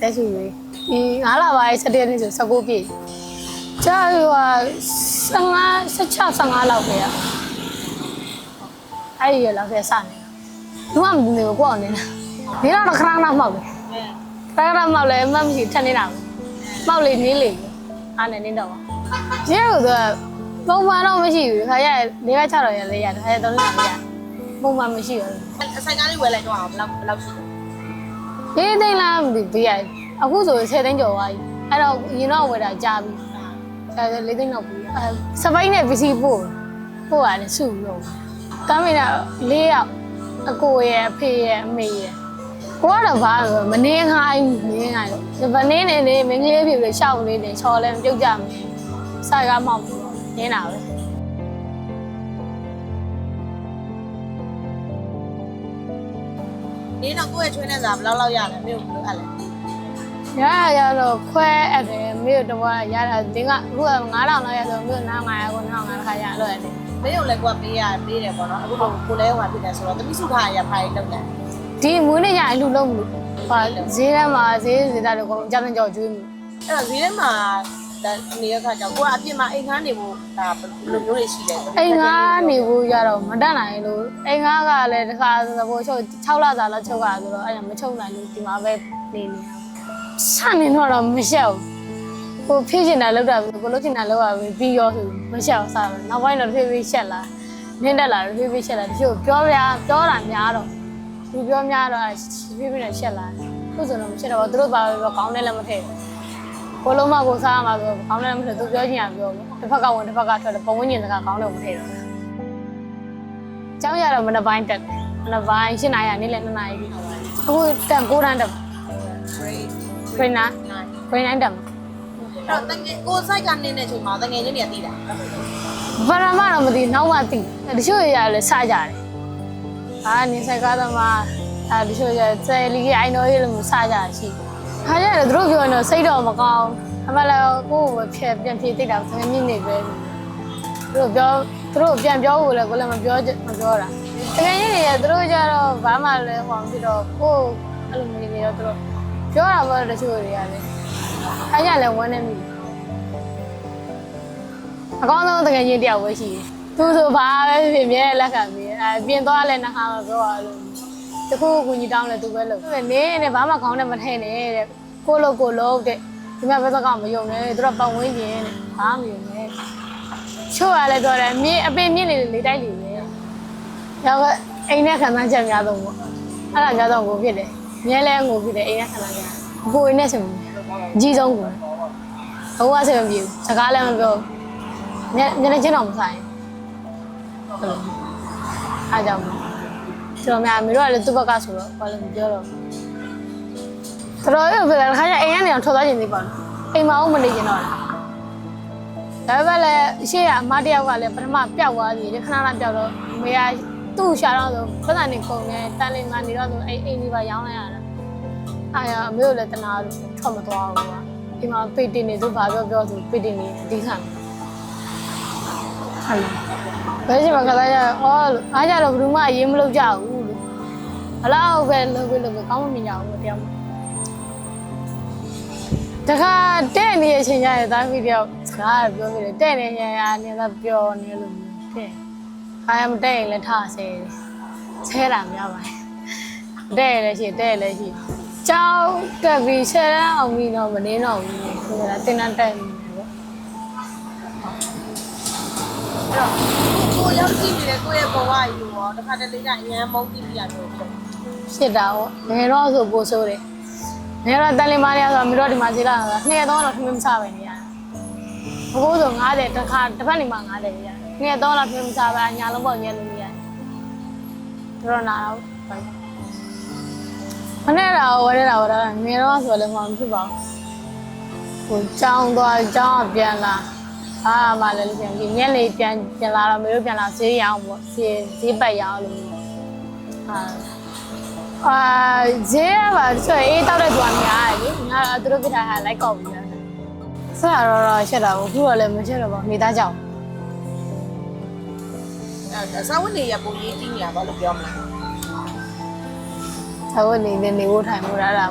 တက်စုရွေးဒီ9လပါရဲ့7ရက်နေ့ဆို19ပြည့်ကြာဟို15 16 15လောက်ပဲရအဲ့ဒီရလောက်ပဲစနေဘူးမှမနေဘူးကိုအောင်နေတာဒီတော့ခဏခဏမှောက်တယ်ခဏခဏမှောက်လဲအမှမရှိထက်နေတာမှောက်လေနေလေအားနဲ့နေတော့ပါကျဲကတော့ပုံမှန်တော့မရှိဘူးခါရ၄ရက်6တော့ရလေးရတယ်ခါရ3ရက်မရပုံမှန်မရှိဘူးအဆိုင်ကားလေးဝယ်လိုက်တော့အောင်ဘယ်လောက်ဘယ်လောက်ရှိလဲ လေးသိန်းလားမသိဘူးရအခုဆို10သိန်းကျော်သွားပြီအဲ့တော့ရင်တော့ဝယ်တာကြာပြီဒါဆိုလေးသိန်းတော့ပြီအဲစပိန်နဲ့ပစ္စည်းပို့ပို့ရတယ်စုပြီးတော့ကမ်းမင်းက၄ယောက်အကိုရဲ့အဖေရဲ့အမေရဲ့ကိုကတော့ဘာလဲမနေခိုင်းမနေခိုင်းလို့ဗနေနေနေမင်းကလေးဖြစ်ပြီးရှောက်လေးနေချော်လဲပြုတ်ကြမယ်ဆိုင်ကားမောက်ပြီးတော့နင်းတာပဲ နေတော့ကိုယ့်ရဲ့ချွေးနဲ့စားဘယ်လောက်လောက်ရလဲမြို့ဘယ်လိုအပ်လဲရရရတော့ခွဲအပ်တယ်မြို့တော့ရတာဒီကအခုက9000လောက်ရဆိုမြို့9500ကို9500ခါရလို့ရတယ်မင်းတို့လည်းကိုကပေးရပေးတယ်ပေါ့နော်အခုတော့ကိုလည်းဟိုဖြစ်တယ်ဆိုတော့တပိစုခါရဖိုင်လောက်တယ်ဒီမွေးနေ့ရအလူလုံးမှုဟာဈေးထဲမှာဈေးဈေးတာတော့အကြမ်းကြောက်ကျွေးမှုအဲ့တော့ဈေးထဲမှာဒါ နေရခါကျတော့ကိုကအပြင်မှာအိမ်ခန်းနေဖို့ဒါဘယ်လိုမျိုးတွေရှိလဲအိမ်ငါနေဖို့ရတော့မတတ်နိုင်လို့အိမ်ငါကလည်းတစ်ခါသဘောချုပ်6လစာလောက်ချုပ်ရဆိုတော့အဲ့ဒါမချုပ်နိုင်လို့ဒီမှာပဲနေနေရဆန်နေတော့တော့မရှက်ဘူးကိုဖြည့်ချင်တာလောက်တာကိုလို့ချင်တာလောက်ရပြီးရောဆိုမရှက်အောင်စားတယ်နောက်ပိုင်းတော့ဖြည်းဖြည်းရှက်လာနင်းတက်လာဖြည်းဖြည်းရှက်လာတချို့ပြောပြပြောတာများတော့သူပြောများတော့ဖြည်းဖြည်းနဲ့ရှက်လာသူဆိုတော့မရှက်တော့သူတို့ပါပဲကောင်းတယ်လည်းမထည့် ကိုလုံးမကိုစားရမှာဆိုကောင်းတယ်မထည့်သူပြောချင်တာပြောတစ်ဖက်ကဝင်တစ်ဖက်ကထွက်တယ်ပုံဝင်းကျင်စကားကောင်းတယ်မထည့်တော့ကျောင်းရတော့မနပိုင်းတက်တယ်မနပိုင်း၈နာရီနေ့လည်း2နာရီအခုတန်9တန်းတက် great ခရနာခရနာတက်မှာအဲ့တော့တကယ်ကိုစိုက်ကနေတဲ့အချိန်မှာတကယ်ချင်းတွေကတည်တာဘာရမတော့မသိနောက်မှသိတချို့ရလည်းစကြတယ်အာနေဆိုင်ကားသမားအာတချို့ရဆယ်လီအိုင်တော်ရေးလို့စကြရှိ ခါရတယ်သူတို့ပြောရင်တော့စိတ်တော့မကောင်းအမလည်းကိုယ့်ကိုဖြည့်ပြန်ဖြည့်သိတာသင်မြင့်နေပဲသူတို့ပြောသူတို့ပြန်ပြောဖို့လည်းကိုလည်းမပြောမပြောတာတကယ်ကြီးနေရသူတို့ကြတော့ဘာမှလည်းဟောမဖြစ်တော့ကိုယ်အဲ့လိုမျိုးနေတော့သူတို့ပြောတာပေါ့တချို့တွေကလည်းခါကြလည်းဝမ်းနေမိတယ်အကောင်းဆုံးတကယ်ချင်းတယောက်ပဲရှိတယ်။သူဆိုဘာပဲဖြစ်ဖြစ်မြဲလက်ခံပြီးအဲပြင်သွားလဲနှခါမပြောရလို့ တခုကူညီတောင်းလဲသူပဲလို့။နေနဲ့ဘာမှကောင်းတယ်မထည့်နဲ့တဲ့။ကိုလို့ကိုလို့တဲ့ဒီမှာဘက်ကမယုံနဲ့သူတို့ပတ်ဝန်းကျင်တဲ့ဘာမယုံနဲ့။ချို့ကလည်းတော့တယ်မြင်းအပင်မြင့်နေလေတိုက်လေပဲ။ရောအိမ်နဲ့ခံစားချက်များဆုံးပေါ့။အဲ့ဒါများဆုံးကိုဖြစ်တယ်။မြဲလဲငိုဖြစ်တယ်အိမ်နဲ့ခံစားချက်။ကိုယ်နဲ့ဆိုအကြီးဆုံးကို။ဘဝဆင်မပြေဘူး။စကားလည်းမပြောဘူး။ညညနေချင်းတော့မဆိုင်ဘူးအားကြောင့် ကျွန်တော်များမေတို့ကလည်းသူ့ဘက်ကဆိုတော့ဘာလို့မပြောတော့တော်တော်ရပြန်ခါကျအိမ်ကနေတော့ထွက်သွားခြင်းသေးပါဘူးအိမ်မအောင်မနေကျင်တော့လားဒါပေမဲ့လည်းရှေ့ကအမတယောက်ကလည်းပထမပျောက်သွားသေးတယ်ခဏခဏပျောက်တော့မေကသူ့ရှာတော့ဆိုပတ်စံနေကုန်နေတန်လေးမှနေတော့ဆိုအိမ်အိမ်ကြီးပါရောင်းလိုက်ရတာအာရအမေတို့လည်းတနာလို့ထွက်မသွားဘူးကွာအိမ်မှာပေတင်နေသူဘာပြောပြောဆိုပေတင်နေအဓိကဟုတ်ဘယ်ချိန်မှကစားရအော်လို့အားကြတော့ဘယ်သူမှအရေးမလုပ်ကြဘူးလို့ ဘလောက်ပဲလုပ်ပြီးလုပ်ပြီးကောင်းမမြင်ကြဘူးတရားမတခါတဲ့နေရချင်းရတဲ့သားမိတယောက်စကားပြောပြတယ်တဲ့နေရရနေတော့ပျော်နေလို့တဲ့ခါရမတဲ့ရင်လည်းထားဆဲဆဲတာများပါတယ်တဲ့လည်းရှိတဲ့လည်းရှိကြောက်တက်ပြီးဆဲရအောင်ပြီးတော့မနေတော့ဘူးဆိုတာတင်တန်းတက်နေတယ်ပေါ့အဲ့တော့ ကိုရောက်ကြည့်နေတဲ့ကိုယ့်ရဲ့ဘဝကြီးကိုရောတစ်ခါတလေကအញ្ញမ်းမုန်းတိပြရမျိုးဖြစ်ဖြစ်တာပေါ့ငယ်တော့ဆိုပို့ဆိုးတယ်ငယ်တော့တန်လင်းမားရဆိုမင်းတို့ဒီမှာဈေးလာတာနှစ်ရက်တော့တော့ထမင်းမစားပဲနေရတယ်အခုဆို90တစ်ခါတစ်ဖက်နေမှာ90ရတယ်နှစ်ရက်တော့တော့ထမင်းမစားပဲညာလုံးပေါ့ညက်လို့ရတယ်တော်နာတော့မနေ့တော့ဝရတာဝရတာငယ်တော့ဆိုလည်းမဖြစ်ပါဘူးဟိုကြောင်းသွားကြောင်းပြန်လာ အားမလည်းပြန်ပြီးညက်လေးပြန်ပြန်လာတော့မင်းတို့ပြန်လာဈေးရအောင်ပေါ့ဈေးဈေးပတ်ရအောင်လို့အာအာဈေးရပါဆိုအေးတောက်တဲ့သူကများတယ်လေငါတို့သူတို့ပြတာဟာလိုက်ကောက်ပြီးရတယ်ဆက်ရတော့တော့ချက်တာဘူးခုတော့လည်းမချက်တော့ပါနေသားကြောင်အဲ့စာဝတ်နေရပုံရေးကြည့်နေရပါလို့ပြောမလားသဝတ်နေနေနေဖို့ထိုင်ဖို့ရတာ